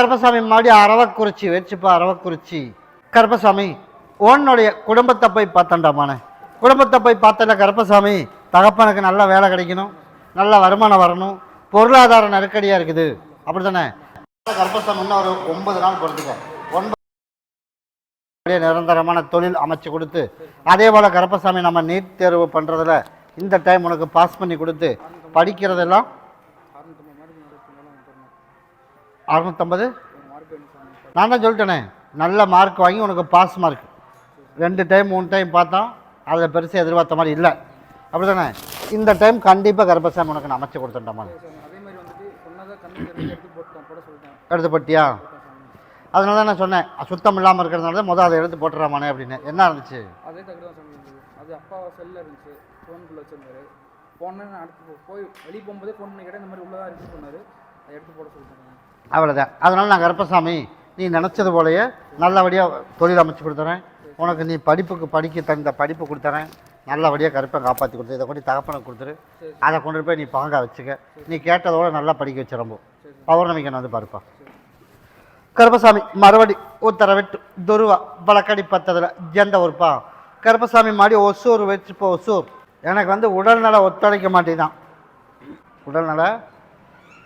கருப்பசாமி மாடி அரவக்குறிச்சி வச்சுப்பா அரவக்குறிச்சி. கருப்பசாமி உன்னுடைய குடும்பத்தை போய் பார்த்தண்டாமானே குடும்பத்தை போய் பார்த்தல கருப்பசாமி. தகப்பனுக்கு நல்ல வேலை கிடைக்கணும் நல்ல வருமானம் வரணும் பொருளாதார நெருக்கடியாக இருக்குது. அப்படி தானே கருப்பசாமி இன்னும் ஒரு ஒன்பது நாள் பொறுத்துக்க. ஒன்பது நிரந்தரமான தொழில் அமைச்சு கொடுத்து அதே போல் கருப்பசாமி நம்ம நீட் தேர்வு பண்ணுறதுல இந்த டைம் உனக்கு பாஸ் பண்ணி கொடுத்து படிக்கிறதெல்லாம் அறுநூத்தம்பது? நான் தான் சொல்லிட்டேனே நல்ல மார்க் வாங்கி உனக்கு பாஸ் மார்க் ரெண்டு டைம் மூணு டைம் பார்த்தோம் அதில் பெருசாக எதிர்பார்த்த மாதிரி இல்லை. அப்படி தானே இந்த டைம் கண்டிப்பாக கருப்பசாமி உனக்கு நான் அமைச்சு கொடுத்துட்டேன் அதே எடுத்து போட்டியா? அதனால தான் நான் சொன்னேன் சுத்தம் இல்லாமல் இருக்கிறதுனால தான் முதல் அதை எடுத்து போட்டுறாமானே அப்படின்னு. என்ன இருந்துச்சு? அதே தகுதி தான் அது அப்பா செல்லில் இருந்துச்சு ஃபோனுக்குள்ளே வச்சிருந்தாரு. அடுத்து போய் வெளியே போகும்போதே ஃபோன் பண்ணி கேட்டேன் இந்த மாதிரி உள்ளதாக இருக்குன்னு சொன்னார். அதை எடுத்து போட சொல்லிட்டேன் அவ்வளோதான் அதனால் நான் கருப்பசாமி நீ நினச்சது போலயே நல்லபடியாக தொழில் அமைச்சு கொடுத்துறேன். உனக்கு நீ படிப்புக்கு படிக்க தகுந்த படிப்பு கொடுத்துறேன். நல்லபடியாக கருப்பை காப்பாற்றி கொடுத்து இதை கொண்டு தகப்பனை கொடுத்துரு. அதை கொண்டு போய் நீ பாங்க வச்சுக்க. நீ கேட்டதோட நல்லா படிக்க வச்சு ரொம்ப. பௌர்ணமிக்கு வந்து பாருப்பா. கருப்பசாமி மறுபடி உத்தரவிட்டு துருவா பலக்கடி பத்ததில் ஜெந்த ஊர்ப்பா? கருப்பசாமி மாடி ஒசூர் வச்சுப்போ ஒசூர். எனக்கு வந்து உடல்நல ஒத்துழைக்க மாட்டேதான். உடல்நல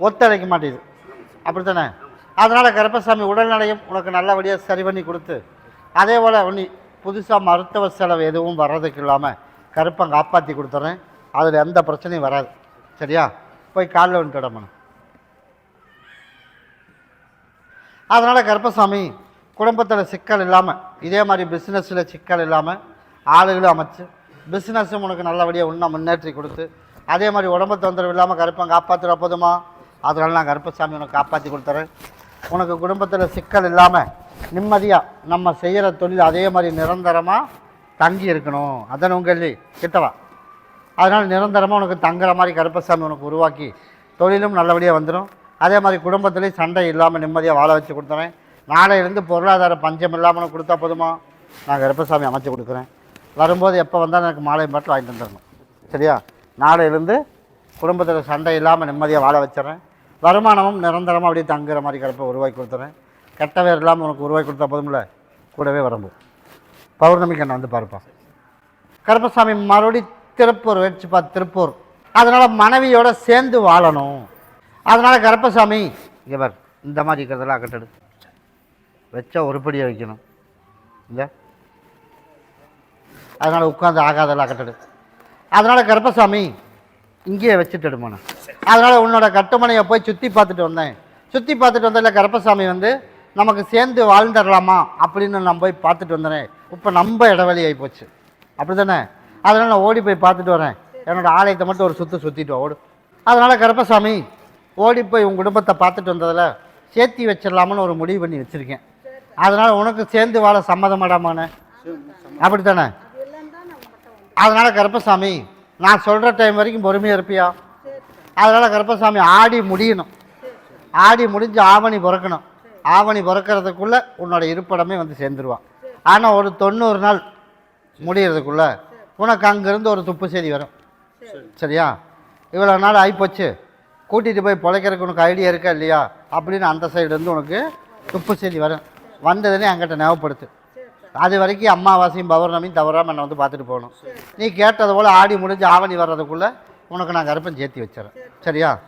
ஒத்துழைக்க மாட்டேது. அப்படி தானே அதனால் கருப்பசாமி உடல்நலையும் உனக்கு நல்லபடியாக சரி பண்ணி கொடுத்து அதே போல் நீ புதுசாக மருத்துவ செலவு எதுவும் வர்றதுக்கு இல்லாமல் கருப்பை காப்பாற்றி கொடுத்துறேன். அதில் எந்த பிரச்சனையும் வராது. சரியா? போய் காலில் வந்துட்டு இடமனு அதனால் கருப்பசாமி குடும்பத்தில் சிக்கல் இல்லாமல் இதே மாதிரி பிஸ்னஸில் சிக்கல் இல்லாமல் ஆளுகளும் அமைச்சு பிஸ்னஸும் உனக்கு நல்லபடியாக இன்னும் முன்னேற்றி கொடுத்து அதே மாதிரி உடம்பு தொந்தரவு இல்லாமல் கருப்பை காப்பாற்றுற போதுமா? அதனால் நான் கருப்பசாமி உனக்கு காப்பாற்றி கொடுத்துறேன். உனக்கு குடும்பத்தில் சிக்கல் இல்லாமல் நிம்மதியாக நம்ம செய்கிற தொழில் அதே மாதிரி நிரந்தரமாக தங்கி இருக்கணும். அதன் உங்கள் கிட்டவா? அதனால் நிரந்தரமாக உனக்கு தங்குற மாதிரி கருப்பசாமி உனக்கு உருவாக்கி தொழிலும் நல்லபடியாக வந்துடும் அதே மாதிரி குடும்பத்துலேயும் சண்டை இல்லாமல் நிம்மதியாக வாழ வச்சு கொடுத்துறேன். நாளையிலேருந்து பொருளாதார பஞ்சம் இல்லாமல் உனக்கு கொடுத்தா போதுமா? நான் கருப்பசாமி அமைச்சு கொடுக்குறேன். வரும்போது எப்போ வந்தாலும் எனக்கு மாலை மட்டும் வாங்கிட்டு வந்துடணும். சரியா? நாளையிலேருந்து குடும்பத்தில் சண்டை இல்லாமல் நிம்மதியாக வாழ வச்சிட்றேன். வருமானமும் நிரந்தரமாக அப்படியே தங்குற மாதிரி கிடப்பை உருவாக்கி கொடுத்துறேன். கெட்ட வேறு இல்லாமல் உனக்கு உருவாக்கி கொடுத்தா போதும்ல? கூடவே வரம்பு. பௌர்ணமிக்கு என்ன வந்து பார்ப்பான் கருப்பசாமி மறுபடி திருப்பூர் வச்சுப்பா திருப்பூர். அதனால் மனைவியோடு சேர்ந்து வாழணும். அதனால் கருப்பசாமி இங்கே பார் இந்த மாதிரி இருக்கிறதெல்லாம் அகட்டடு வச்சா உருப்படியாக வைக்கணும். இல்லை அதனால் உட்காந்து ஆகாதெல்லாம் அகட்டடு அதனால் கருப்பசாமி இங்கேயே வச்சுட்டுடுமாண்ணா அதனால் உன்னோட கட்டுமனையை போய் சுற்றி பார்த்துட்டு வந்தேன். சுற்றி பார்த்துட்டு வந்ததில் கருப்பசாமி வந்து நமக்கு சேர்ந்து வாழ்ந்துடலாமா? அப்படின்னு நான் போய் பார்த்துட்டு வந்தேன் இப்போ நம்ம இடைவெளி ஆகி போச்சு. அப்படி தானே அதனால் நான் ஓடி போய் பார்த்துட்டு வரேன். என்னோட ஆலயத்தை மட்டும் ஒரு சுற்று சுற்றிட்டு ஓடு. அதனால் கருப்பசாமி ஓடி போய் உன் குடும்பத்தை பார்த்துட்டு வந்ததில் சேர்த்தி வச்சிடலாமான்னு ஒரு முடிவு பண்ணி வச்சுருக்கேன். அதனால் உனக்கு சேர்ந்து வாழ சம்மதமாடாமாண்ணே அப்படி தானே அதனால் கருப்பசாமி நான் சொல்கிற டைம் வரைக்கும் பொறுமையாக இருப்பியா? அதனால் கருப்பசாமி ஆடி முடியணும். ஆடி முடிஞ்சு ஆவணி பிறக்கணும். ஆவணி பிறக்கிறதுக்குள்ளே உன்னோட இருப்பிடமே வந்து சேர்ந்துருவான். ஆனால் ஒரு தொண்ணூறு நாள் முடியறதுக்குள்ள உனக்கு அங்கேருந்து ஒரு துப்பு செய்தி வரும். சரியா? இவ்வளோ நாள் ஆகிப்போச்சு கூட்டிகிட்டு போய் பிழைக்கிறதுக்கு உனக்கு ஐடியா இருக்கா இல்லையா? அப்படின்னு அந்த சைடுலேருந்து உனக்கு துப்பு செய்தி வரும். வந்ததுன்னே என்கிட்ட ஞாபகப்படுத்து. அது வரைக்கும் அம்மாவாசையும் பௌர்ணமியும் தவறாமல் என்னை வந்து பார்த்துட்டு போகணும். நீ கேட்டது போல் ஆடி முடிஞ்சு ஆவணி வர்றதுக்குள்ளே உனக்கு நான் கருப்பம் சேர்த்தி வச்சிடறேன். சரியா?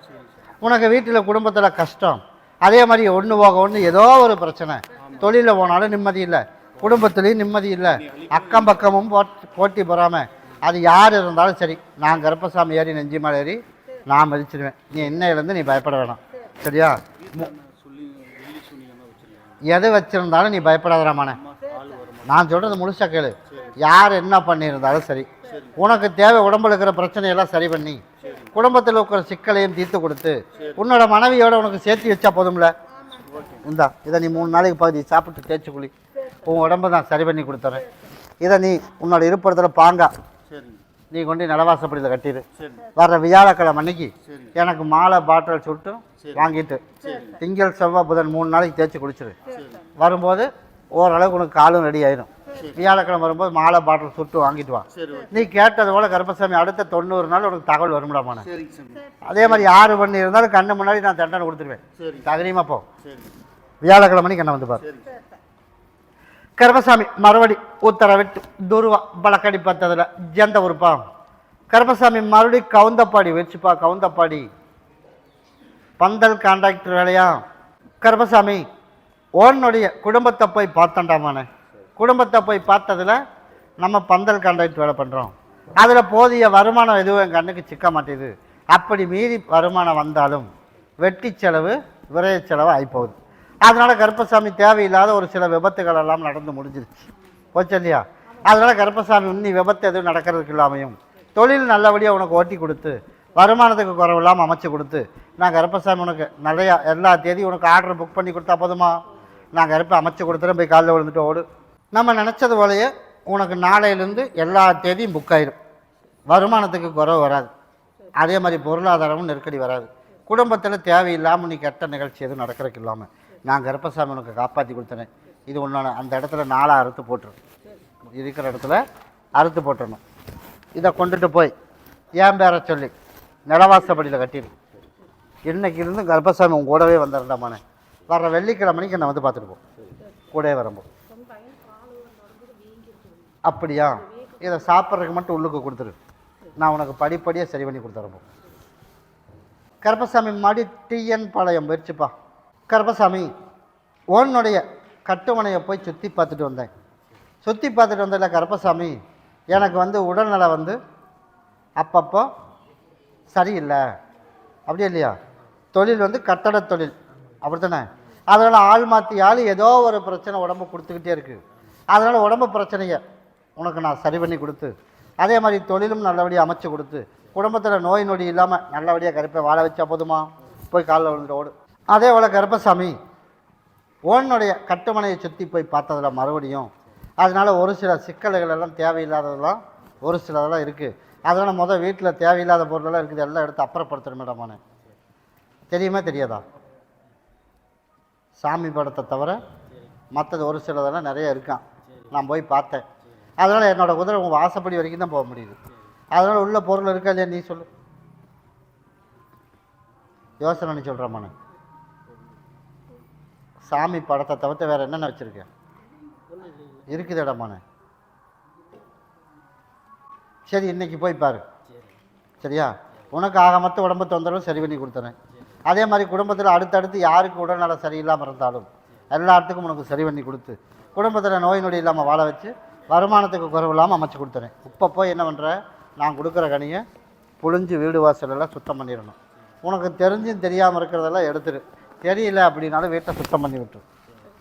உனக்கு வீட்டில் குடும்பத்தில் கஷ்டம். அதே மாதிரி ஒன்று போக ஒன்று ஏதோ ஒரு பிரச்சனை. தொழிலில் போனாலும் நிம்மதி இல்லை. குடும்பத்துலேயும் நிம்மதி இல்லை. அக்கம் பக்கமும் போட்- போட்டி போகாமல் அது யார் இருந்தாலும் சரி. நான் கருப்பசாமி ஏறி நெஞ்சி மேலே ஏறி நான் மதிச்சிடுவேன் நீ என்னையிலேருந்து நீ பயப்பட வேணாம். சரியா? எது வச்சிருந்தாலும் நீ பயப்படாதராமானே நான் சொல்கிறது முழுசா கேளு. யார் என்ன பண்ணியிருந்தாலும் சரி. உனக்கு தேவை உடம்புல இருக்கிற பிரச்சனையெல்லாம் சரி பண்ணி குடும்பத்தில் இருக்கிற சிக்கலையும் தீர்த்து கொடுத்து உன்னோட மனைவியோட உனக்கு சேர்த்து வச்சா போதும்ல? இந்தா இதை நீ மூணு நாளைக்கு பகுதி சாப்பிட்டு தேய்ச்சி குளி. உன் உடம்பை நான் சரி பண்ணி கொடுத்துறேன். இதை நீ உன்னோட இருப்பிடத்தில் பாங்கா. நீ கொண்டு நிலவாசப்படியில் கட்டிடு. வர்ற வியாழக்கிழமை அன்னைக்கு எனக்கு மாலை பாட்டில் சுட்டு வாங்கிட்டு திங்கள் செவ்வாய் புதன் மூணு நாளைக்கு தேய்ச்சி குடிச்சிரு வரும்போது ஓரளவுக்கு உனக்கு காலும் ரெடி ஆயிடும் வியாழக்கிழமை வரும்போது மாலை பாட்டில் சுட்டு வாங்கிட்டு வா. நீ கேட்டது போல கருப்பசாமி அடுத்த தொண்ணூறு நாள் உனக்கு தகவல் வரும்டாமான அதே மாதிரி யாரு பண்ணி இருந்தாலும் கண்ணு முன்னாடி நான் தண்டனை கொடுத்துருவேன். தகனியமாக போ. வியாழக்கிழமைக்கு என்ன வந்து பாரு. கருப்பசாமி மறுபடி உத்தரவிட்டு துருவா பலக்கடி பார்த்ததுல ஜெந்த உறுப்பா கருப்பசாமி மறுபடி கவுந்தப்பாடி வச்சுப்பா கவுந்தப்பாடி. பந்தல் கான்ட்ராக்டர் வேலையா? கருப்பசாமி ஓனுடைய குடும்பத்தை போய் பார்த்தண்டாமானே குடும்பத்தை போய் பார்த்ததுல நம்ம பந்தல் கான்ட்ராக்ட் வேலை பண்ணுறோம் அதில் போதிய வருமானம் எதுவும் என் கண்ணுக்கு சிக்க மாட்டேது. அப்படி மீறி வருமானம் வந்தாலும் வெட்டி செலவு விரைய செலவு ஆகிப்போகுது அதனால் கருப்பசாமி தேவையில்லாத ஒரு சில விபத்துகள் எல்லாம் நடந்து முடிஞ்சிருச்சு. போச்சு இல்லையா? அதனால் கருப்பசாமி இன்னி விபத்து எதுவும் நடக்கிறதுக்கு இல்லாமையும் தொழில் நல்லபடியாக உனக்கு ஓட்டி கொடுத்து வருமானத்துக்கு குறைவு இல்லாமல் அமைச்சு கொடுத்து நான் கருப்பசாமி உனக்கு நிறையா எல்லா தேதி உனக்கு ஆர்டர் புக் பண்ணி கொடுத்தா போதுமா? நான் கருப்பை அமைச்சு கொடுத்துறேன் போய் காலைல விழுந்துட்டு ஓடு. நம்ம நினச்சது போலயே உனக்கு நாளையிலேருந்து எல்லா தேதியும் புக் ஆயிடும் வருமானத்துக்கு குறவு வராது. அதே மாதிரி பொருளாதாரமும் நெருக்கடி வராது. குடும்பத்தில் தேவையில்லாமல் நீ கெட்ட நிகழ்ச்சி எதுவும் நடக்கிறதுக்கு இல்லாமல் நான் கருப்பசாமி உனக்கு காப்பாற்றி கொடுத்தனேன் இது ஒன்றான அந்த இடத்துல நாளாக அறுத்து போட்டுரு. இருக்கிற இடத்துல அறுத்து போட்டுறணும். இதை கொண்டுட்டு போய் ஏன் பேர சொல்லி நிலவாசப்படியில் கட்டிடு இன்றைக்கி இருந்து கர்ப்பசாமி உங்க கூடவே வந்துடுறாமானே வர்ற வெள்ளிக்கிழமைக்கு என்னை வந்து பார்த்துட்டு போ. கூடவே வரும்போது. அப்படியா? இதை சாப்பிட்றதுக்கு மட்டும் உள்ளுக்கு கொடுத்துரு. நான் உனக்கு படிப்படியாக சரி பண்ணி கொடுத்துறப்போ கருப்பசாமி மாடி டிஎன் பாளையம் போயிடுச்சுப்பா கருப்பசாமி உன்னுடைய கட்டுமனையை போய் சுற்றி பார்த்துட்டு வந்தேன். சுற்றி பார்த்துட்டு வந்ததில்ல கருப்பசாமி எனக்கு வந்து உடல்நலம் வந்து அப்பப்போ சரியில்லை. அப்படியே இல்லையா? தொழில் வந்து கட்டட தொழில். அப்படி தானே அதனால் ஆள் மாற்றி ஆள் ஏதோ ஒரு பிரச்சனை உடம்பு கொடுத்துக்கிட்டே இருக்குது அதனால் உடம்பு பிரச்சனையை உனக்கு நான் சரி பண்ணி கொடுத்து அதே மாதிரி தொழிலும் நல்லபடியாக அமைச்சு கொடுத்து குடும்பத்தில் நோய் நொடி இல்லாமல் நல்லபடியாக கருப்பை வாழ வச்சா போதுமா? போய் காலில் விழுந்துட்டு ஓடு. அதே போல் கருப்பசாமி ஓனுடைய கட்டுமனையை சுற்றி போய் பார்த்ததில் மறுபடியும் அதனால் ஒரு சில சிக்கல்கள் எல்லாம் தேவையில்லாததெல்லாம் ஒரு சிலதெல்லாம் இருக்குது அதனால் முதல் வீட்டில் தேவையில்லாத பொருளெல்லாம் இருக்குது எல்லாம் எடுத்து அப்புறப்படுத்தணும் மேடம் தெரியுமா தெரியாதா? சாமி படத்தை தவிர மற்றது ஒரு சிலதெல்லாம் நிறைய இருக்கான். நான் போய் பார்த்தேன். அதனால் என்னோட குதிரை உங்கள் வாசப்படி வரைக்கும் தான் போக முடியுது. அதனால் உள்ள பொருள் இருக்கா இல்லையா நீ சொல்லு. யோசனை நீ சொல்கிறேம்மாண்ணே சாமி படத்தை தவிர்த்து வேறு என்னென்ன வச்சுருக்கேன் இருக்குது இடமான சரி இன்னைக்கு போய் பாரு. சரியா? உனக்கு ஆக மொத்த உடம்பு தொந்தரவு சரி பண்ணி கொடுத்துறேன். அதே மாதிரி குடும்பத்தில் அடுத்தடுத்து யாருக்கு உடல்நலம் சரியில்லாமல் இருந்தாலும் எல்லாத்துக்கும் உனக்கு சரி பண்ணி கொடுத்து குடும்பத்தில் நோய் நொடி இல்லாமல் வாழ வச்சு வருமானத்துக்கு குறைவு இல்லாமல் அமைச்சு கொடுத்துறேன். இப்போ போய் என்ன பண்ணுற நான் கொடுக்குற கனியை புழிஞ்சு வீடு வாசல் எல்லாம் சுத்தம் பண்ணிடணும். உனக்கு தெரிஞ்சும் தெரியாமல் இருக்கிறதெல்லாம் எடுத்துரு. தெரியல அப்படின்னாலும் வீட்டை சுத்தம் பண்ணி விட்டுரு.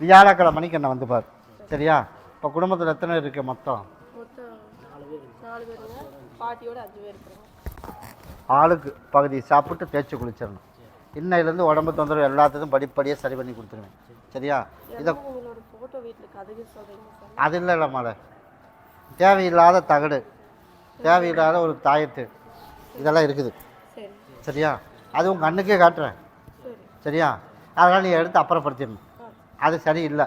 வியாழக்கிழமைக்கு என்னை வந்து பாரு. சரியா? இப்போ குடும்பத்தில் எத்தனை இருக்குது மொத்தம்? ஆளுக்கு. பகுதி சாப்பிட்டு தேய்ச்சி குளிச்சிடணும். இன்னையிலேருந்து உடம்பு தொந்தரவு எல்லாத்துக்கும் படிப்படியாக சரி பண்ணி கொடுத்துருவேன். சரியா? இதை அது இல்லை இல்லை மலை. தேவையில்லாத தகடு தேவையில்லாத ஒரு தாயத்து இதெல்லாம் இருக்குது. சரி. சரியா? அது உங்கள் கண்ணுக்கே காட்டுறேன். சரி. சரியா? அதனால் நீ எடுத்து அப்புறப்படுத்திடணும். அது சரியில்லை.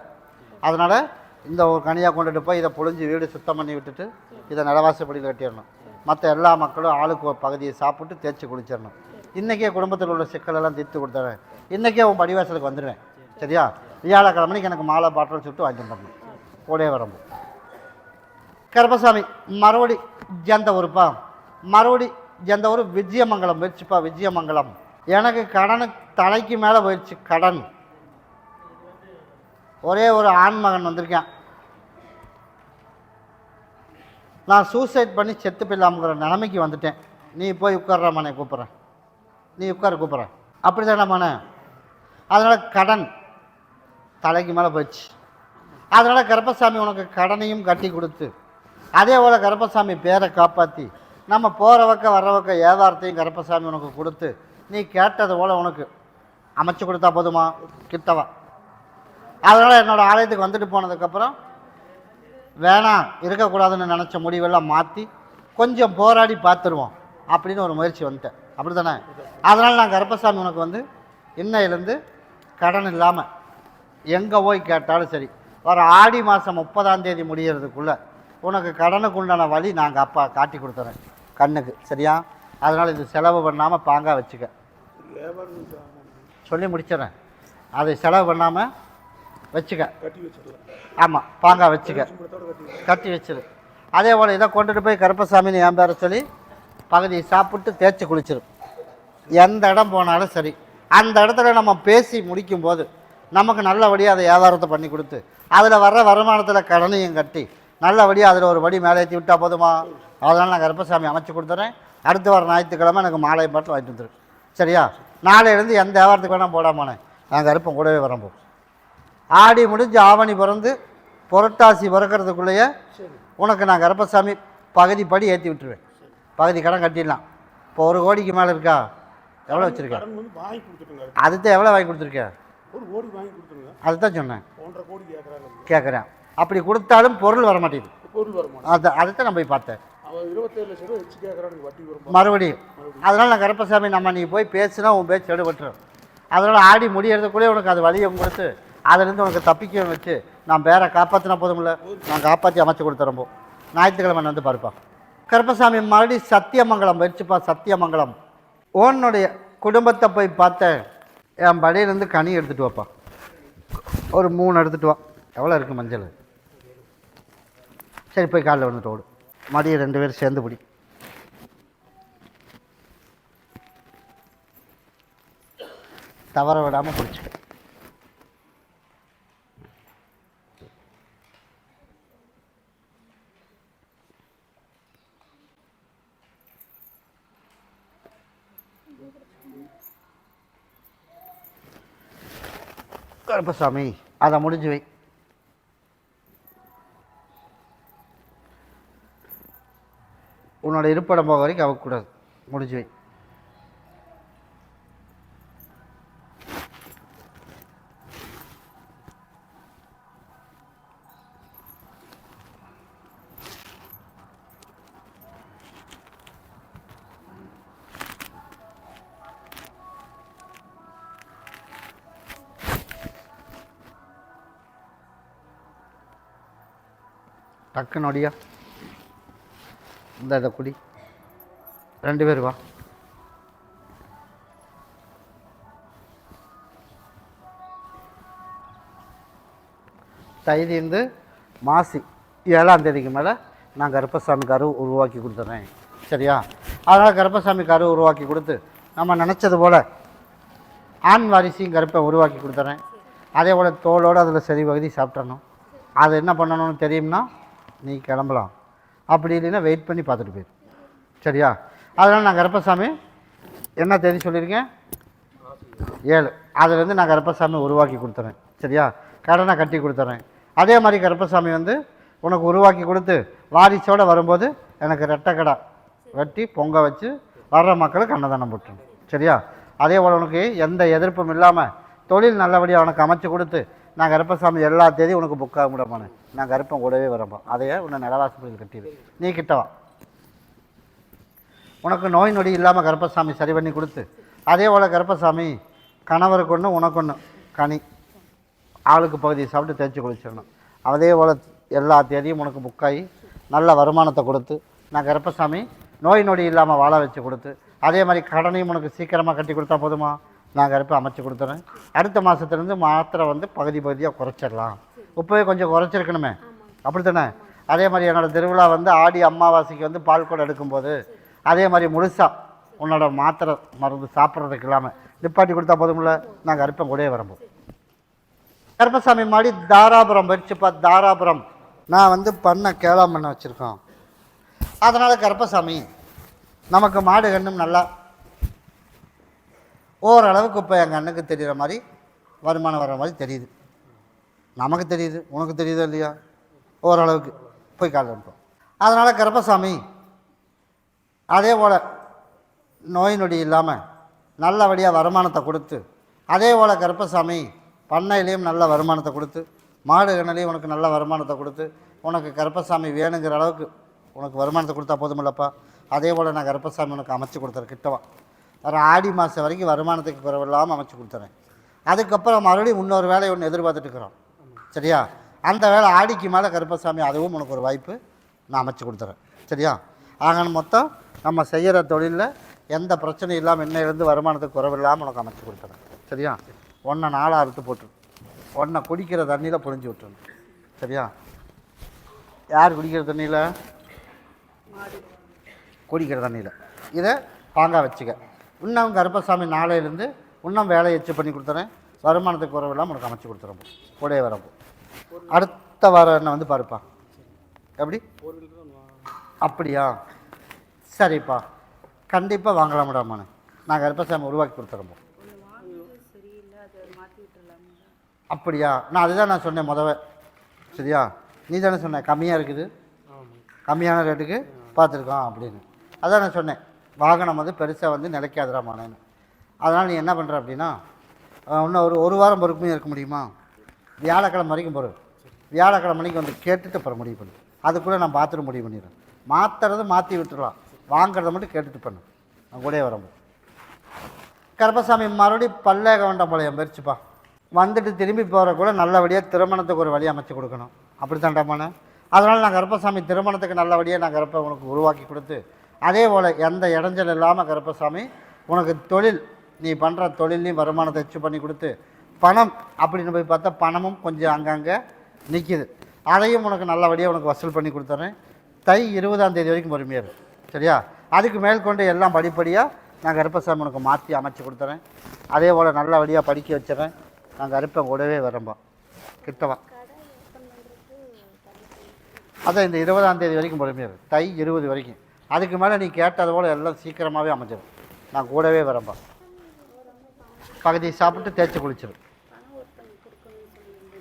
அதனால் இந்த ஒரு கனியாக கொண்டுட்டு போய் இதை புழிஞ்சு வீடு சுத்தம் பண்ணி விட்டுட்டு இதை நிலவாசப்படியில் கட்டிடணும். மற்ற எல்லா மக்களும் ஆளுக்கு ஒரு பகுதியை சாப்பிட்டு தேய்ச்சி குளிச்சிடணும். இன்றைக்கே குடும்பத்தில் உள்ள சிக்கலெல்லாம் தீர்த்து கொடுத்துறேன். இன்றைக்கே உன் படிவாசலுக்கு வந்துடுவேன். சரியா? வியாழக்கிழமைக்கு எனக்கு மாலை பாட்டில் சுட்டு வாங்கிட்டு வரணும் கூடவே வரம்பு. கருப்பசாமி மறுபடி ஜந்த ஊருப்பா மறுபடி ஜந்த ஊர் விஜயமங்கலம் போயிடுச்சுப்பா விஜயமங்கலம். எனக்கு கடன் தலைக்கு மேலே போயிடுச்சு கடன். ஒரே ஒரு ஆண்மகன் வந்திருக்கேன். நான் சூசைட் பண்ணி செத்து போயிடலாம்ங்கிற நிலைமைக்கு வந்துட்டேன். நீ போய் உட்கார்ற மனை கூப்பிட்றேன். நீ உட்கார கூப்பிட்றேன். அப்படி தானே மனே அதனால் கடன் தலைக்கு மேலே போயிடுச்சு. அதனால் கருப்பசாமி உனக்கு கடனையும் கட்டி கொடுத்து அதே போல் கருப்பசாமி பேரை காப்பாற்றி நம்ம போகிற பக்கம் வர்ற பக்கம் வியாபாரத்தையும் கருப்பசாமி உனக்கு கொடுத்து நீ கேட்டது போல் உனக்கு அமைச்சு கொடுத்தா போதுமா? கிட்டவா? அதனால் என்னோடய ஆலயத்துக்கு வந்துட்டு போனதுக்கப்புறம் வேணாம் இருக்கக்கூடாதுன்னு நினச்ச முடிவெல்லாம் மாற்றி கொஞ்சம் போராடி பார்த்துருவோம் அப்படின்னு ஒரு முயற்சி வந்துட்டேன். அப்படி தானே அதனால் நான் கருப்பசாமி உனக்கு வந்து இன்னையிலேருந்து கடன் இல்லாமல் எங்கே போய் கேட்டாலும் சரி வர ஆடி மாதம் முப்பதாம் தேதி முடியறதுக்குள்ளே உனக்கு கடனுக்கு உண்டான வழி நாங்கள் அப்பா காட்டி கொடுத்துறேன். கண்ணுக்கு. சரியா? அதனால் இது செலவு பண்ணாமல் பாங்காக வச்சுக்க. சொல்லி முடிச்சிடறேன். அதை செலவு பண்ணாமல் வச்சுக்க. கட்டி ஆமாம் பாங்கா வச்சுக்க. கட்டி வச்சிரு. அதே போல் இதை கொண்டுட்டு போய் கருப்பசாமின்னு என் பேரை சொல்லி பகுதியை சாப்பிட்டு தேய்ச்சி குளிச்சிடும் எந்த இடம் போனாலும் சரி. அந்த இடத்துல நம்ம பேசி முடிக்கும்போது நமக்கு நல்லபடியாக அதை வியாபாரத்தை பண்ணி கொடுத்து அதில் வர்ற வருமானத்தில் கடனையும் கட்டி நல்லபடியாக அதில் ஒரு படி மேலே ஏற்றி விட்டால் போதுமா? அதனால் நான் கருப்பசாமி அமைச்சு கொடுத்துறேன். அடுத்து வர ஞாயிற்றுக்கிழமை எனக்கு மாலை பாட்டில் வாங்கிட்டு வந்துரு. சரியா? நாளையிலேருந்து எந்த வியாபாரத்துக்கு வேணால் போடாமானே நான் கருப்பம் கூடவே வரேன் போ. ஆடி முடிஞ்சு ஆவணி பிறந்து புரட்டாசி பிறக்கிறதுக்குள்ளேயே உனக்கு நான் கருப்பசாமி பகுதி படி ஏற்றி விட்டுருவேன். பகுதி கடன் கட்டிடலாம். இப்போ ஒரு கோடிக்கு மேலே இருக்கா? எவ்வளோ வச்சுருக்கேன் அதுதான் எவ்வளோ வாங்கி கொடுத்துருக்கேன் அதுதான் சொன்னேன். கேட்குறேன் அப்படி கொடுத்தாலும் பொருள் வர மாட்டேங்குது பொருள் அதை அதுதான் நான் போய் பார்த்தேன் மறுபடியும். அதனால் நான் கருப்பசாமி நம்ம நீ போய் பேசினா உன் பேச்சு எடுபட்டுரும். அதனால் ஆடி முடியறதுக்குள்ளே உனக்கு அது வழியை கொடுத்து அதுலேருந்து உனக்கு தப்பிக்க வச்சு நான் பேரை காப்பாற்றினா போதுமில்ல. நான் காப்பாற்றி அமைச்சு கொடுத்துறப்போ ஞாயிற்றுக்கிழமை வந்து பார்ப்பா கருப்பசாமி மறுபடியும் சத்தியமங்கலம் வச்சுப்பா சத்தியமங்கலம். உன்னுடைய குடும்பத்தை போய் பார்த்தேன் என் படையிலேருந்து கனி எடுத்துகிட்டு வாப்பா. ஒரு மூணு எடுத்துகிட்டு வா. எவ்வளோ இருக்குது மஞ்சள்? சரி போய் காலைல வந்துட்டு ஓடு. மதியம் ரெண்டு பேரும் சேர்ந்து பிடி தவற விடாமல் பிடிச்சிக்க கருப்பசாமி அதை முடிஞ்சு வை. உன்னோட இருப்பிடம் போக வரைக்கும் அவக்கூடாது முடிஞ்சு வை டக்கு நொடியா இந்த இதை குடி. ரெண்டு பேர் வா. தைதீந்து மாசி ஏழாம் தேதிக்கு மேலே நான் கருப்பசாமி கரு உருவாக்கி கொடுத்துட்றேன் சரியா? அதனால் கருப்பசாமி கரு உருவாக்கி கொடுத்து நம்ம நினச்சது போல் ஆண் வாரிசையும் கருப்பை உருவாக்கி கொடுத்துட்றேன் அதே போல் தோலோடு அதில் சரி பகுதி சாப்பிட்றணும் அது என்ன பண்ணணும்னு தெரியும்னா நீ கிளம்பலாம். அப்படி இல்லைன்னா வெயிட் பண்ணி பார்த்துட்டு போயிடும் சரியா? அதனால் நான் கருப்பசாமி என்ன தேதி சொல்லியிருக்கேன்? ஏழு. அதுலேருந்து நான் கருப்பசாமி உருவாக்கி கொடுத்துறேன். சரியா? கடனை கட்டி கொடுத்துறேன். அதே மாதிரி கருப்பசாமி வந்து உனக்கு உருவாக்கி கொடுத்து வாரிசோடு வரும்போது எனக்கு ரெட்டை கடை வெட்டி பொங்க வச்சு வர்ற மக்களுக்கு அன்னதானம் போட்டுரும். சரியா? அதே போல் உனக்கு எந்த எதிர்ப்பும் இல்லாமல் தொழில் நல்லபடியாக உனக்கு அமைச்சு கொடுத்து நான் கருப்பசாமி எல்லா தேதியும் உனக்கு புக் ஆக முடியாமானு நான் கருப்பம் கூடவே வரப்போம் அதையே உன்னை நிலவாசப்படியில் கட்டிடு. நீ கிட்டவா உனக்கு நோய் நொடி இல்லாமல் கருப்பசாமி சரி பண்ணி கொடுத்து. அதே போல் கருப்பசாமி கணவருக்கு ஒன்று உனக்கு ஒன்று கனி. ஆளுக்கு பகுதியை சாப்பிட்டு தேய்ச்சி குளிச்சிடணும். அதே போல் எல்லா தேதியும் உனக்கு புக்காகி நல்ல வருமானத்தை கொடுத்து நான் கருப்பசாமி நோய் நொடி இல்லாமல் வாழ வச்சு கொடுத்து அதே மாதிரி கடனையும் உனக்கு சீக்கிரமாக கட்டி கொடுத்தா போதுமா? நான் கருப்பை அமைச்சு கொடுத்துறேன். அடுத்த மாதத்துலேருந்து மாத்திரை வந்து பகுதி பகுதியாக குறைச்சிடலாம். இப்போவே கொஞ்சம் குறைச்சிருக்கணுமே. அப்படித்தானே? அதே மாதிரி என்னோடய திருவிழா வந்து ஆடி அமாவாசைக்கு வந்து பால் கூட எடுக்கும்போது அதே மாதிரி முழுசாக உன்னோட மாத்திரை மருந்து சாப்பிட்றதுக்கு இல்லாமல் நிப்பாட்டி கொடுத்தா போதும்ல? நாங்கள் கருப்பம் கூடயே வரம்போது கருப்பசாமி மாடி தாராபுரம் வச்சுப்பா தாராபுரம். நான் வந்து பண்ண கேளாமண்ணை வச்சுருக்கோம். அதனால் கருப்பசாமி நமக்கு மாடு கண்ணும் நல்லா ஓரளவுக்கு இப்போ எங்கள் அண்ணுக்கு தெரிகிற மாதிரி வருமானம் வர மாதிரி தெரியுது. நமக்கு தெரியுது உனக்கு தெரியுதோ இல்லையா? ஓரளவுக்கு. போய் கால் அனுப்போம் அதனால் கருப்பசாமி அதே போல் நோய் நொடி இல்லாமல் நல்லபடியாக வருமானத்தை கொடுத்து அதே போல் கருப்பசாமி பண்ணையிலையும் நல்ல வருமானத்தை கொடுத்து மாடு கண்ணிலையும் உனக்கு நல்ல வருமானத்தை கொடுத்து உனக்கு கருப்பசாமி வேணுங்கிற அளவுக்கு உனக்கு வருமானத்தை கொடுத்தா போதுமில்லப்பா. அதே போல் நான் கருப்பசாமி உனக்கு அமைச்சு கொடுத்துறேன் கிட்டவா. வர ஆடி மாதம் வரைக்கும் வருமானத்துக்கு குறைவில்லாமல் அமைச்சு கொடுத்துறேன். அதுக்கப்புறம் மறுபடியும் இன்னொரு வேலையை ஒன்று எதிர்பார்த்துட்டு இருக்கிறோம். சரியா? அந்த வேலை ஆடிக்கு மேலே கருப்பசாமி அதுவும் உனக்கு ஒரு வாய்ப்பு. நான் அமைச்சு கொடுத்துறேன். சரியா? ஆக மொத்தம் நம்ம செய்கிற தொழிலில் எந்த பிரச்சனையும் இல்லாமல் இன்னையிலேருந்து வருமானத்துக்கு குறைவில்லாமல் உனக்கு அமைச்சு கொடுத்துறேன். சரியா? ஒன்றை நாளாக அறுத்து போட்டுரு. ஒன்றை குடிக்கிற தண்ணியில் புழிஞ்சு விட்டுருணும் சரியா? யார் குடிக்கிற தண்ணியில்? குடிக்கிற தண்ணியில். இதை பாங்காக வச்சுக்க. இன்னும் கருப்பசாமி நாளையிலேருந்து இன்னும் வேலையை எச்சு பண்ணி கொடுத்துறேன். வருமானத்துக்கு குறைவில்லாமல் உனக்கு அமைச்சு கொடுத்துறேன் கூடவே வரப்போ அடுத்த வாரம் என்ன வந்து பாருப்பா. எப்படி? அப்படியா? சரிப்பா. கண்டிப்பாக வாங்கலாம் மேடாமாண்ணே நான் கருப்பசாமி உருவாக்கி கொடுத்துறேன் அப்படியா? நான் அதுதான் நான் சொன்னேன் முதவே. சரியா? நீ தானே சொன்ன கம்மியாக இருக்குது. கம்மியான ரேட்டுக்கு பார்த்துருக்கோம் அப்படின்னு. அதான் நான் சொன்னேன். வாகனம் வந்து பெருசாக வந்து நிலைக்காதுராமானேன்னு அதனால் நீ என்ன பண்ணுற அப்படின்னா இன்னும் ஒரு ஒரு வாரம் பொறுமையாக இருக்க முடியுமா? வியாழக்கிழமை வரைக்கும் பொறு. வியாழக்கிழமை மணிக்கு வந்து கேட்டுட்டு அப்புறம் முடிவு பண்ணு. அதுக்குள்ளே நான் பாத்ரூம் முடிவு பண்ணிடுறேன். மாற்றுறது மாற்றி விட்டுறலாம். வாங்குறத மட்டும் கேட்டுட்டு பண்ணு. நான் கூடயே வரம்போ கருப்பசாமி மறுபடியும் பல்லேக வேண்டாம் போல பெருச்சுப்பா. வந்துட்டு திரும்பி போகிற கூட நல்லபடியாக திருமணத்துக்கு ஒரு வழி அமைச்சு கொடுக்கணும். அப்படி தாண்டாமாண்ணே அதனால் நான் கருப்பசாமி திருமணத்துக்கு நல்லபடியாக நான் கருப்பை உனக்கு உருவாக்கி கொடுத்து அதே போல் எந்த இடைஞ்சல் இல்லாமல் கருப்பசாமி உனக்கு தொழில் நீ பண்ணுற தொழிலையும் வருமானத்தை வச்சு பண்ணி கொடுத்து பணம் அப்படின்னு போய் பார்த்தா பணமும் கொஞ்சம் அங்கங்கே நிற்கிது அதையும் உனக்கு நல்லபடியாக உனக்கு வசூல் பண்ணி கொடுத்துறேன். தை இருபதாம் தேதி வரைக்கும் பொறுமையாக சரியா? அதுக்கு மேற்கொண்டு எல்லாம் படிப்படியாக நான் கருப்பசாமி உனக்கு மாற்றி அமைச்சு கொடுத்துறேன். அதே போல் நல்லபடியாக படிக்க வச்சிடறேன் நான் கருப்பன் கூடவே வரம்பா. கிட்டவா அதான் இந்த இருபதாம் தேதி வரைக்கும் பொறுமையாக இரு. தை இருபது வரைக்கும். அதுக்கு மேலே நீ கேட்டது போல் எல்லாம் சீக்கிரமாகவே அமைஞ்சிடும் நான் கூடவே வரம்பா பகுதியை சாப்பிட்டு தேய்ச்சி குளிச்சிடும்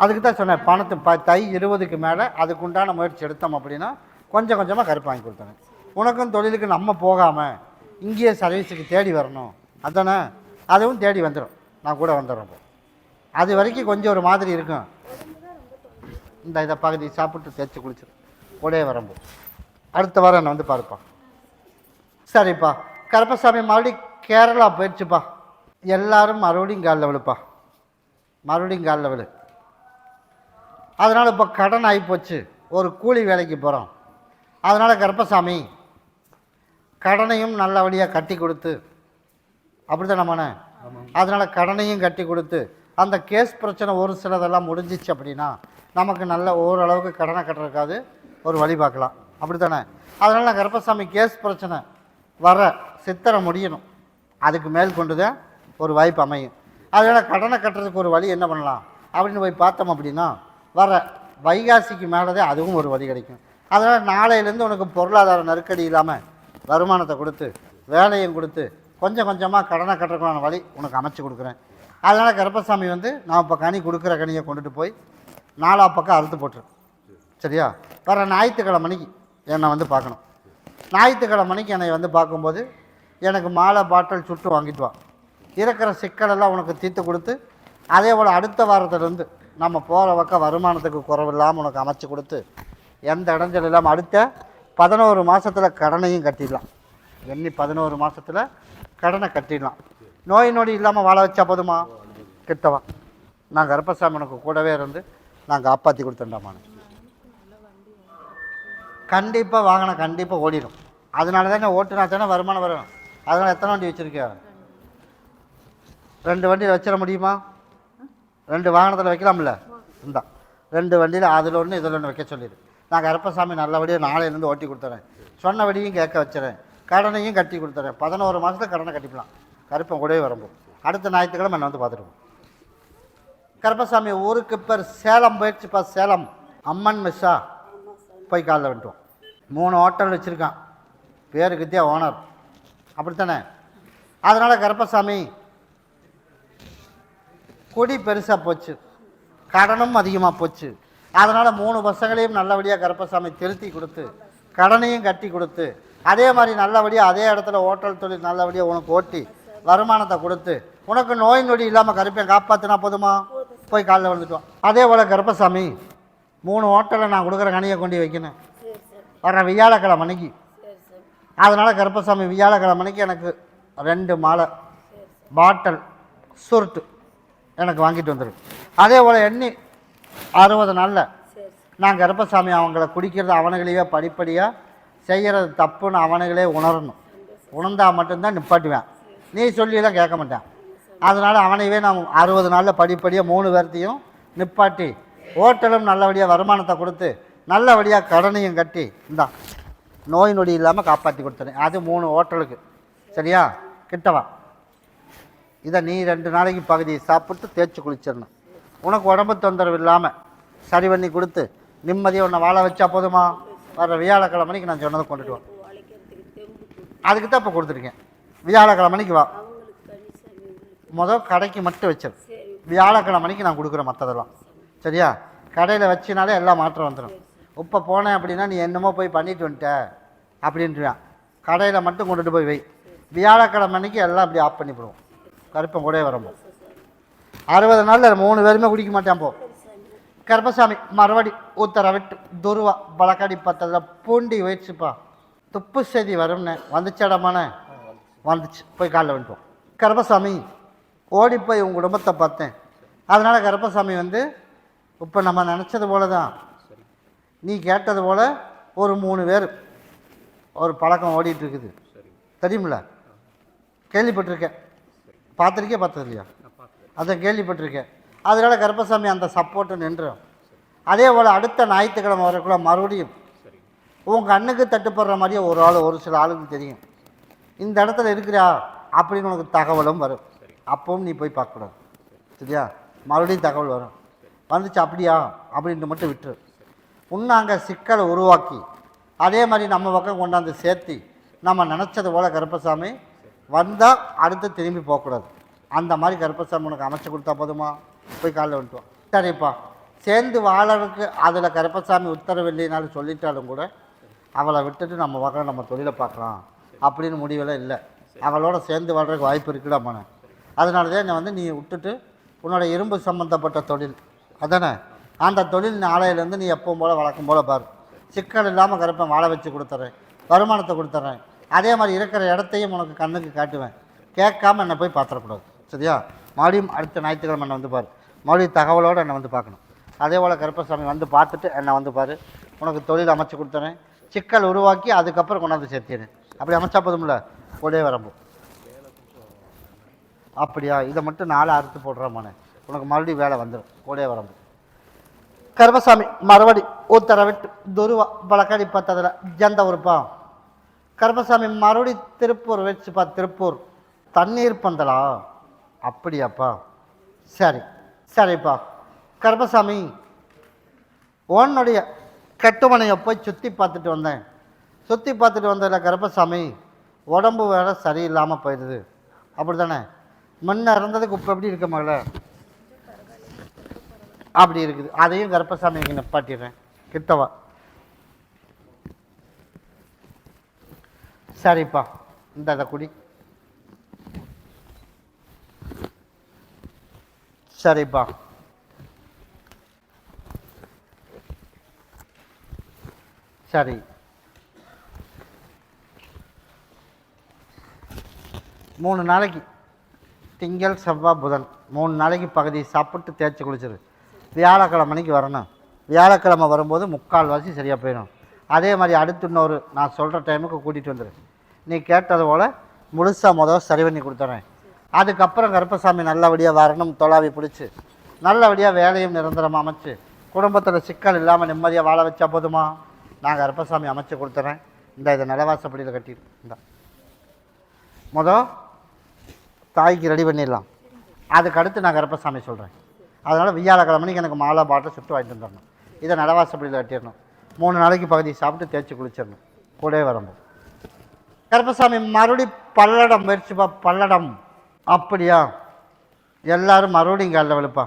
அதுக்கு தான் சொன்னேன் பணத்தை ப தை இருபதுக்கு மேலே அதுக்குண்டான முயற்சி எடுத்தோம் அப்படின்னா கொஞ்சம் கொஞ்சமாக கருப்பு வாங்கி கொடுத்தேன். உனக்கும் தொழிலுக்கு நம்ம போகாமல் இங்கேயே சர்வீஸுக்கு தேடி வரணும். அதானே? அதுவும் தேடி வந்துடும் நான் கூட வந்துடுறேன் அது வரைக்கும் கொஞ்சம் ஒரு மாதிரி இருக்கும். இந்த இதை பகுதி சாப்பிட்டு தேய்ச்சி குளிச்சிடும் கூடவே வரம்போ அடுத்த வாரம் என்னை வந்து பார்ப்பான் சரிப்பா. கருப்பசாமி மறுபடியும் கேரளா போயிடுச்சுப்பா. எல்லாரும் மறுபடியும் காலில் விழுப்பா. மறுபடியும் காலில் விழு. அதனால் இப்போ கடன் ஆகிப்போச்சு ஒரு கூலி வேலைக்கு போகிறோம் அதனால் கருப்பசாமி கடனையும் நல்லபடியாக கட்டி கொடுத்து அப்படி தானே அதனால் கடனையும் கட்டி கொடுத்து அந்த கேஸ் பிரச்சனை ஒரு சிலதெல்லாம் முடிஞ்சிச்சு அப்படின்னா நமக்கு நல்ல ஓரளவுக்கு கடனை கட்டுறதுக்காது ஒரு வழி பார்க்கலாம். அப்படி தானே அதனால் நான் கருப்பசாமி கேஸ் பிரச்சனை வர சித்திரை முடியணும். அதுக்கு மேல் கொண்டு தான் ஒரு வாய்ப்பு அமையும். அதனால் கடனை கட்டுறதுக்கு ஒரு வழி என்ன பண்ணலாம்? அப்படின்னு போய் பார்த்தோம் அப்படின்னா வர வைகாசிக்கு மேலே தான் அதுவும் ஒரு வழி கிடைக்கும். அதனால் நாளையிலேருந்து உனக்கு பொருளாதார நெருக்கடி இல்லாமல் வருமானத்தை கொடுத்து வேலையும் கொடுத்து கொஞ்சம் கொஞ்சமாக கடனை கட்டுறதுக்கான வழி உனக்கு அமைச்சு கொடுக்குறேன். அதனால் கருப்பசாமி வந்து நான் இப்போ கனி கொடுக்குற கனியை கொண்டுட்டு போய் நாலா பக்கம் அறுத்து போட்டுரு. சரியா? வர ஞாயிற்றுக்கிழமை மணிக்கு என்னை வந்து பார்க்கணும். ஞாயிற்றுக்கிழமை மணிக்கு என்னை வந்து பார்க்கும்போது எனக்கு மாலை பாட்டில் சுட்டு வாங்கிட்டு வா. இருக்கிற சிக்கலெல்லாம் உனக்கு தீர்த்து கொடுத்து அதே போல் அடுத்த வாரத்துலேருந்து நம்ம போகிற பக்கம் வருமானத்துக்கு குறைவில்லாமல் உனக்கு அமைச்சு கொடுத்து எந்த இடைஞ்சல் இல்லாமல் அடுத்த பதினோரு மாதத்தில் கடனையும் கட்டிடலாம். எண்ணி பதினோரு மாதத்தில் கடனை கட்டிடலாம். நோய் நொடி இல்லாமல் வாழ வச்சா போதுமா? கிட்டவா. நான் கருப்பசாமி உனக்கு கூடவே இருந்து நான் காப்பாற்றி கொடுத்துட்டாமான்னு கண்டிப்பாக வாங்கினா கண்டிப்பாக ஓடிடும். அதனால தானே ஓட்டுனா தானே வருமானம் வரும். அதனால் எத்தனை வண்டி வச்சுருக்கேன் ரெண்டு வண்டியில் வச்சிட முடியுமா? ரெண்டு வாகனத்தில் வைக்கலாம்ல? இந்தா. ரெண்டு வண்டியில் அதில் ஒன்று இதில் ஒன்று வைக்க சொல்லிடு. நான் கருப்பசாமி நல்லபடியாக நாளையிலேருந்து ஓட்டி கொடுத்துறேன். சொன்னபடியும் கேட்க வச்சுறேன். கடனையும் கட்டி கொடுத்துறேன். பதினோரு மாதத்துக்கு கடனை கட்டிக்கலாம். கருப்பன் கூடவே வரும்போது. அடுத்த ஞாயிற்றுக்கிழமை என்னை வந்து பார்த்துருவோம் கருப்பசாமி ஊருக்கு பேர் சேலம் போயிடுச்சுப்பா சேலம். அம்மன் மிஸ்ஸா. போய் காலைல வந்துட்டோம். மூணு ஹோட்டல் வச்சுருக்கான். பேருக்குத்தியா ஓனர் அப்படித்தானே? அதனால் கருப்பசாமி கொடி பெருசாக போச்சு. கடனும் அதிகமாக போச்சு. அதனால் மூணு பசங்களையும் நல்லபடியாக கருப்பசாமி திருத்தி கொடுத்து கடனையும் கட்டி கொடுத்து அதே மாதிரி நல்லபடியாக அதே இடத்துல ஹோட்டல் தொழில் நல்லபடியாக உனக்கு ஓட்டி வருமானத்தை கொடுத்து உனக்கு நோய் நொடி இல்லாமல் கருப்பையை காப்பாற்றினா போதுமா? போய் காலைல வந்துட்டோம் அதே போல் கருப்பசாமி மூணு ஹோட்டலில் நான் கொடுக்குற கனியை கொண்டு வைக்கணும். வர வியாழக்கிழமை அன்னைக்கு. அதனால் கருப்பசாமி வியாழக்கிழமை அன்னைக்கு எனக்கு ரெண்டு மாலை பாட்டில் சுருட்டு எனக்கு வாங்கிட்டு வந்துடும் அதே போல் எண்ணி அறுபது நாளில் நான் கருப்பசாமி அவங்கள குடிக்கிறது அவனுங்களையே படிப்படியாக செய்கிறது தப்புன்னு அவனுங்களே உணரணும். உணர்ந்தா மட்டும்தான் நிப்பாட்டுவேன். நீ சொல்லியெல்லாம் கேட்க மாட்டேன். அதனால் அவனையவே நான் அறுபது நாளில் படிப்படியாக மூணு பேர்த்தையும் நிப்பாட்டி ஹோட்டலும் நல்லபடியாக வருமானத்தை கொடுத்து நல்லபடியாக கடனையும் கட்டி இந்தா நோய் நொடி இல்லாமல் காப்பாற்றி கொடுத்துறேன் அது மூணு ஹோட்டலுக்கு சரியா? கிட்டவா இதை நீ ரெண்டு நாளைக்கு பகுதியை சாப்பிட்டு தேய்ச்சி குளிச்சிடணும். உனக்கு உடம்பு தொந்தரவு இல்லாமல் சரி பண்ணி கொடுத்து நிம்மதியாக உன்னை வாழ வச்சா போதுமா? வர வியாழக்கிழமைக்கு நான் சொன்னதை கொண்டுட்டு வா. அதுக்கு தான் இப்போ கொடுத்துருக்கேன். வியாழக்கிழமைக்கு வா. முதல் கடைக்கு மட்டும் வச்சிரு. வியாழக்கிழமைக்கு நான் கொடுக்குறேன் மற்றதெல்லாம் சரியா? கடையில் வச்சினாலே எல்லாம் மாற்றம் வந்துடும் இப்போ போனேன் அப்படின்னா நீ என்னமோ போய் பண்ணிட்டு வந்துட்ட அப்படின்ட்டுவான் கடையில் மட்டும் கொண்டுட்டு போய் வை. வியாழக்கிழமை அன்னைக்கு எல்லாம் அப்படி ஆஃப் பண்ணிவிடுவோம். கருப்பன் கூடவே வரும்போது. அறுபது நாளில் மூணு பேருமே குடிக்க மாட்டான் போ. கருப்பசாமி மறுபடி உத்தரவிட்டு துருவா பழக்கடி பத்ததில் பூண்டி வச்சுப்பா. துப்பு செய்தி வரும்னு வந்துச்சடமான வந்துச்சு. போய் காலைல வந்துட்டோம் கருப்பசாமி ஓடி போய் உன் குடும்பத்தை பார்த்தேன். அதனால் கருப்பசாமி வந்து இப்போ நம்ம நினச்சது போல தான் நீ கேட்டது போல் ஒரு மூணு பேர் ஒரு பழக்கம் ஓடிட்டு இருக்குது தெரியுமில்ல? கேள்விப்பட்டிருக்கேன். பார்த்துருக்கே பார்த்தது இல்லையா அதை கேள்விப்பட்டிருக்கேன். அதனால கருப்பசாமி அந்த சப்போர்ட்டு நின்றும். அதே போல் அடுத்த ஞாயிற்றுக்கிழமை வரக்குள்ள மறுபடியும் உன் கண்ணுக்கு தட்டுப்படுற மாதிரியே ஒரு ஆள் ஒரு சில ஆளுக்கு தெரியும். இந்த இடத்துல இருக்கிறா அப்படின்னு உனக்கு தகவலும் வரும். அப்பவும் நீ போய் பார்க்கக்கூடாது. சரியா? மறுபடியும் தகவல் வரும். வந்துச்சு அப்படியா? அப்படின்ட்டு மட்டும் விட்டுரு. இன்னும் அங்கே சிக்கலை உருவாக்கி அதே மாதிரி நம்ம பக்கம் கொண்டாந்து சேர்த்தி நம்ம நினச்சது போல் கருப்பசாமி வந்தால் அடுத்து திரும்பி போகக்கூடாது. அந்த மாதிரி கருப்பசாமி உனக்கு அமைச்சு கொடுத்தா போதுமா? போய் காலைல வந்துட்டு சரிப்பா. சேர்ந்து வாழறதுக்கு அதில் கருப்பசாமி உத்தரவு இல்லைனாலும் சொல்லிட்டாலும் கூட அவளை விட்டுட்டு நம்ம பக்கம் நம்ம தொழிலை பார்க்கலாம் அப்படின்னு முடிவெல்லாம் இல்லை. அவளோட சேர்ந்து வாழ்றதுக்கு வாய்ப்பு இருக்குடா மன அதனால தான் என்னை வந்து நீ விட்டுட்டு உன்னோட இரும்பு சம்மந்தப்பட்ட தொழில் அதானே? அந்த தொழில் நாளையிலேருந்து நீ எப்பவும் போல் வழக்கம் போல் பாரு. சிக்கல் இல்லாமல் கருப்பேன் வாழ வச்சு கொடுத்துட்றேன் வருமானத்தை கொடுத்துட்றேன் அதே மாதிரி இருக்கிற இடத்தையும் உனக்கு கண்ணுக்கு காட்டுவேன். கேட்காம என்னை போய் பார்த்துடக்கூடாது. சரியா? மறுபடியும் அடுத்த ஞாயிற்றுக்கிழமை என்னை வந்து பாரு. மறுபடியும் தகவலோடு என்னை வந்து பார்க்கணும். அதே போல் கருப்பசாமி வந்து பார்த்துட்டு என்னை வந்து பாரு. உனக்கு தொழில் அமைச்சு கொடுத்துறேன். சிக்கல் உருவாக்கி அதுக்கப்புறம் கொண்டாந்து சேர்த்திடுறேன் அப்படி அமைச்சா போதும்ல? ஒரே வரம்பு. அப்படியா? இதை மட்டும் நாளை அறுத்து போடுறோமானே உனக்கு மறுபடியும் வேலை வந்துடும் கூடவே வரம்பு. கருமசாமி மறுபடி உத்தரவிட்டு துருவா பழக்காடி பார்த்ததில் ஜந்த உறுப்பா கருமசாமி மறுபடி திருப்பூர் வச்சுப்பா திருப்பூர். தண்ணீர் பந்தலா? அப்படியாப்பா சரி சரிப்பா கருமசாமி உன்னுடைய கட்டுமனையை போய் சுற்றி பார்த்துட்டு வந்தேன். சுற்றி பார்த்துட்டு வந்ததில் கருப்பசாமி உடம்பு வேலை சரியில்லாமல் போயிடுது. அப்படி தானே முன்ன இருந்ததுக்கு இப்போ எப்படி இருக்க மகளே? அப்படி இருக்குது. அதையும் கருப்பசாமி இங்கே நிப்பாட்டிடுறேன். கிட்டவா? சரிப்பா. இந்த அதை குடி. சரிப்பா. சரி. மூணு நாளைக்கு. திங்கள் செவ்வாய் புதன். மூணு நாளைக்கு பகுதியை சாப்பிட்டு தேய்ச்சி குளிச்சிரு. வியாழக்கிழமைக்கு வரணும். வியாழக்கிழமை வரும்போது முக்கால் வாசி சரியாக போயிடும். அதே மாதிரி அடுத்து இன்னொரு நான் சொல்கிற டைமுக்கு கூட்டிகிட்டு வந்துடு நீ கேட்டது போல் முழுசாக முதல் சரி பண்ணி கொடுத்துறேன். அதுக்கப்புறம் கருப்பசாமி நல்லபடியாக வரணும் தொலாவி பிடிச்சி. நல்லபடியாக வேலையும் நிரந்தரமாக அமைச்சு. குடும்பத்தில் சிக்கல் இல்லாமல் நிம்மதியாக வாழ வச்சா போதுமா? நான் கருப்பசாமி அமைச்சு கொடுத்துறேன். இந்த இதை நிலவாசப்படியில் கட்டி. இந்த. மொதல் தாய்க்கு ரெடி பண்ணிடலாம். அதுக்கு அடுத்து நான் கருப்பசாமி சொல்கிறேன் அதனால் வியாழக்கிழமைக்கு எனக்கு மாலை பாட்டை சுட்டு வாங்கிட்டு வந்துடணும். இதை நடவாசப்படியில் கட்டிடணும். மூணு நாளைக்கு பகுதி சாப்பிட்டு தேய்ச்சி குளிச்சிடணும். கூடவே வரும்போது கருப்பசாமி மறுபடி பல்லடம் முயற்சிப்பா பல்லடம். அப்படியா? எல்லோரும் மறுபடியும் காலில் விழுப்பா.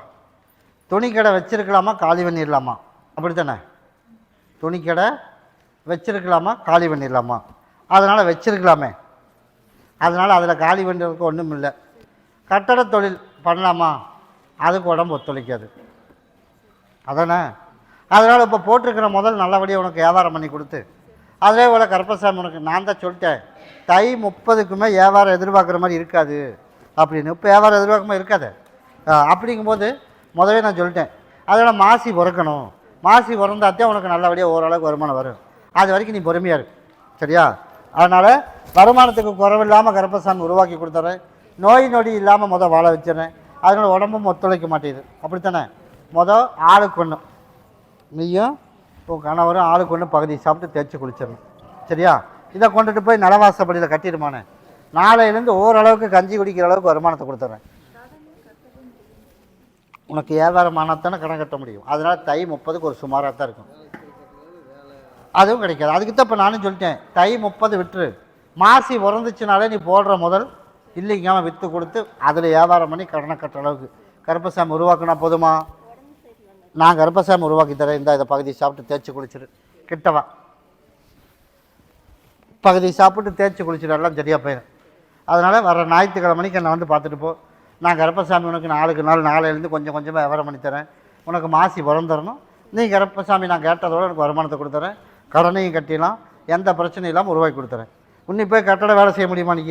துணிக்கடை வச்சுருக்கலாமா காலி பண்ணிடலாமா? அப்படி தானே துணிக்கடை வச்சுருக்கலாமா காலி பண்ணிடலாமா? அதனால் வச்சுருக்கலாமே. அதனால் அதில் காலி பண்ணுறதுக்கு ஒன்றும் இல்லை கட்டட தொழில் பண்ணலாமா? அதுக்கு உடம்பு ஒத்துழைக்காது. அதானே? அதனால் இப்போ போட்டிருக்கிற முதல் நல்லபடியாக உனக்கு வியாபாரம் பண்ணி கொடுத்து அதே போல் கருப்பசாமி உனக்கு நான் தான் சொல்லிட்டேன் தை முப்பதுக்குமே வியாபாரம் எதிர்பார்க்குற மாதிரி இருக்காது அப்படின்னு. இப்போ வியாபாரம் எதிர்பார்க்குமா இருக்காது. அப்படிங்கும்போது முதவே நான் சொல்லிட்டேன் அதோட மாசி பிறக்கணும். மாசி பிறந்தாத்தே உனக்கு நல்லபடியாக ஓரளவுக்கு வருமானம் வரும். அது வரைக்கும் நீ பொறுமையாக இரு. சரியா? அதனால் வருமானத்துக்கு குறவில்லாமல் கருப்பசாமி உருவாக்கி கொடுத்துறேன். நோய் நொடி இல்லாமல் முதல் வாழ வச்சிடறேன். அதனால் உடம்பும் ஒத்துழைக்க மாட்டேங்குது. அப்படித்தானே? மொதல் ஆளுக்கு ஒன்று நீயும் உன் கணவரும் ஆளுக்கு ஒன்று பகுதி சாப்பிட்டு தேய்ச்சி குளிச்சிடணும். சரியா? இதை கொண்டுட்டு போய் நலவாசப்படியில் கட்டிடுமானே நாளையிலேருந்து ஓரளவுக்கு கஞ்சி குடிக்கிற அளவுக்கு வருமானத்தை கொடுத்துட்றேன் உனக்கு வியாபாரமானத்தானே கடன் கட்ட முடியும். அதனால் தை முப்பதுக்கு ஒரு சுமாராக தான் இருக்கும். அதுவும் கிடைக்காது. அதுக்கு தான் இப்போ நானும் சொல்லிட்டேன். தை முப்பது விட்டுரு. மாசி உறந்துச்சுனாலே நீ போடுற முதல் இல்லைங்காம விற்று கொடுத்து அதில் வியாபாரம் பண்ணி கடனை கட்டுற அளவுக்கு. கருப்பசாமி உருவாக்குனா போதுமா? நான் கருப்பசாமி உருவாக்கி தரேன். இந்த இதை பகுதி சாப்பிட்டு தேய்ச்சி குளிச்சிரு. கிட்டவா? பகுதி சாப்பிட்டு தேய்ச்சி குளிச்சிரு எல்லாம் சரியாக போயிடும் அதனால் வர ஞாயிற்றுக்கிழமைக்கு என்னை வந்து பார்த்துட்டு போ. நான் கருப்பசாமி உனக்கு நாளுக்கு நாள் நாளையிலேருந்து கொஞ்சம் கொஞ்சமாக விவரம் பண்ணி தரேன். உனக்கு மாசி பிறந்துடணும் நீ கருப்பசாமி நான் கேட்டதோட எனக்கு வருமானத்தை கொடுத்துறேன். கடனையும் கட்டிடலாம். எந்த பிரச்சனையும் இல்லாமல் உருவாக்கி கொடுத்துறேன். உன்னை போய் கட்டட வேலை செய்ய முடியுமா நீ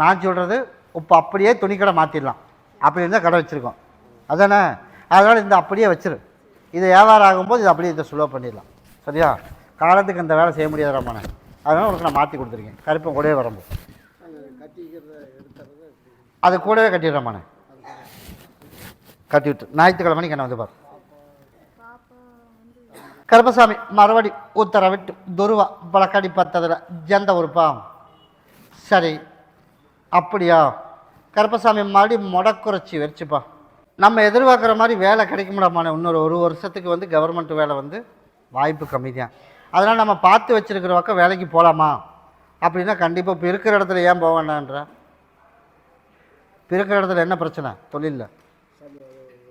நான் சொல்கிறது இப்போ அப்படியே துணிக்கடை மாற்றிடலாம் அப்படி இருந்தால் கடை வச்சுருக்கோம். அதானே? அதனால் இந்த அப்படியே வச்சிரு. இது வியாபாரம் ஆகும்போது இது அப்படியே இதை சுலோ பண்ணிடலாம். சரியா? காலத்துக்கு இந்த வேலை செய்ய முடியாது ரமண அதனால் உனக்கு நான் மாற்றி கொடுத்துருக்கேன். கருப்பம் கூடவே வரம்பு. அது கூடவே கட்டிடுறேன் கட்டி விட்டு. ஞாயிற்றுக்கிழமை என்ன வந்து பாரு. கருப்பசாமி மறுபடி உத்தரவிட்டு துருவா பழக்கடி பத்ததில் ஜந்த உறுப்பா சரி. அப்படியா? கருப்பசாமி மறுபடி முடக்குறைச்சி வச்சுப்பா நம்ம எதிர்பார்க்குற மாதிரி வேலை கிடைக்கும்டாமான இன்னொரு ஒரு வருஷத்துக்கு வந்து கவர்மெண்ட் வேலை வந்து வாய்ப்பு கம்மி தான் அதனால் நம்ம பார்த்து வச்சிருக்கிற பக்கம் வேலைக்கு போகலாமா அப்படின்னா கண்டிப்பாக இப்போ இருக்கிற இடத்துல ஏன் போக வேண்டான்ற இப்போ இருக்கிற இடத்துல என்ன பிரச்சனை? தொழிலில்.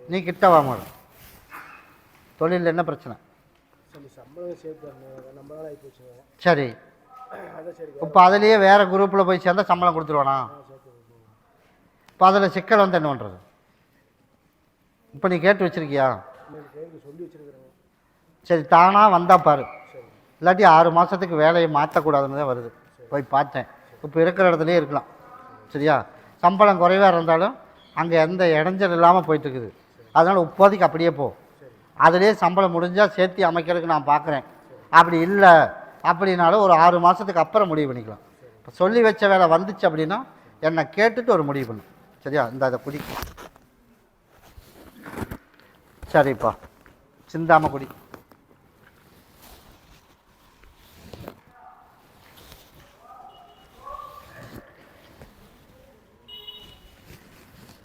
நீ கிட்ட வா மேடம் தொழிலில் என்ன பிரச்சனை? சரி. இப்போ அதுலேயே வேறு குரூப்பில் போய் சேர்ந்தா சம்பளம் கொடுத்துருவானா? இப்போ அதில் சிக்கல் வந்து என்ன பண்ணுறது இப்போ நீ கேட்டு வச்சிருக்கியா? சரி தானாக வந்தால் பாரு. இல்லாட்டி ஆறு மாதத்துக்கு வேலையை மாற்றக்கூடாதுன்னு தான் வருது. போய் பார்த்தேன். இப்போ இருக்கிற இடத்துலையே இருக்கலாம். சரியா? சம்பளம் குறைவாக இருந்தாலும் அங்கே எந்த இடைஞ்சல் இல்லாமல் போயிட்டுருக்குது. அதனால் இப்போதைக்கு அப்படியே போ. அதிலே சம்பளம் முடிஞ்சால் சேர்த்து அமைக்கிறதுக்கு நான் பார்க்குறேன் அப்படி இல்லை. அப்படின்னாலும் ஒரு ஆறு மாதத்துக்கு அப்புறம் முடிவு பண்ணிக்கலாம். இப்போ சொல்லி வச்ச வேலை வந்துச்சு அப்படின்னா என்னை கேட்டுட்டு ஒரு முடிவு பண்ணும் சரியா? இந்த அதை குடி. சரிப்பா. சிந்தாம குடி.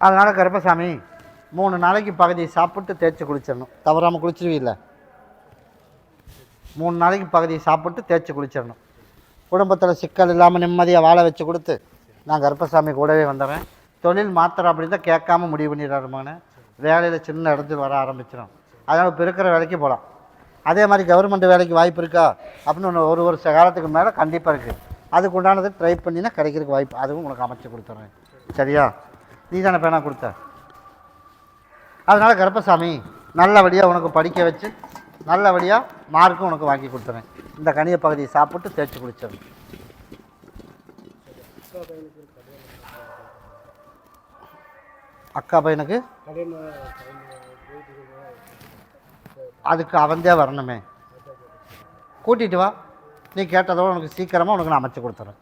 அதனால் கருப்பசாமி மூணு நாளைக்கு பகுதியை சாப்பிட்டு தேய்ச்சி குளிச்சிடணும். தவறாமல் குளிச்சிருவீல்ல? மூணு நாளைக்கு பகுதியை சாப்பிட்டு தேய்ச்சி குளிச்சிடணும். குடும்பத்தில் சிக்கல் இல்லாமல் நிம்மதியாக வாழ வச்சு கொடுத்து நான் கருப்பசாமி கூடவே வந்துடுறேன் தொழில் மாத்திரம் அப்படின்னு தான் கேட்காம முடிவு பண்ணிடுறாருமானு வேலையில் சின்ன இடத்துல வர ஆரம்பிச்சிடும் அதனால் இப்போ இருக்கிற வேலைக்கு போகலாம் அதே மாதிரி கவர்மெண்ட் வேலைக்கு வாய்ப்பு இருக்கா? அப்படின்னு ஒன்று ஒரு வருஷ காலத்துக்கு மேலே கண்டிப்பாக இருக்குது அதுக்கு உண்டானது ட்ரை பண்ணினா கிடைக்கிறதுக்கு வாய்ப்பு. அதுவும் உனக்கு அமைச்சு கொடுத்துட்றேன் சரியா? நீ தானே பேனா கொடுத்த? அதனால் கருப்பசாமி நல்லபடியாக உனக்கு படிக்க வச்சு நல்லபடியாக மார்க்கும் உனக்கு வாங்கி கொடுத்துறேன். இந்த கனிய பகுதியை சாப்பிட்டு தேய்ச்சி குளிச்சிடணும் அக்கா பையனுக்கு? அதுக்கு அவந்தே வரணுமே. கூட்டிகிட்டு வா. நீ கேட்டதோடு உனக்கு சீக்கிரமாக உனக்கு நான் அமைச்சு கொடுத்துறேன்.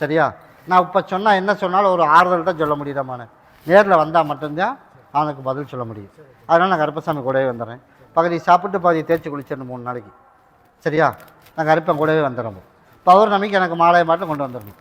சரியா? நான் இப்போ சொன்னால் என்ன சொன்னாலும் ஒரு ஆறுதல் தான் சொல்ல முடியுதாமான நேரில் வந்தால் மட்டும்தான் அவனுக்கு பதில் சொல்ல முடியும். அதனால் நான் கருப்பசாமி கூடவே வந்துடுறேன் பகுதி சாப்பிட்டு பகுதியை தேய்ச்சி குளிச்சிடணும் மூணு நாளைக்கு. சரியா? நாங்கள் அரிப்பேன் கூடவே வந்துடுறோம். பௌர்ணமிக்கு எனக்கு மாலை மாட்டம் கொண்டு வந்துடணும்.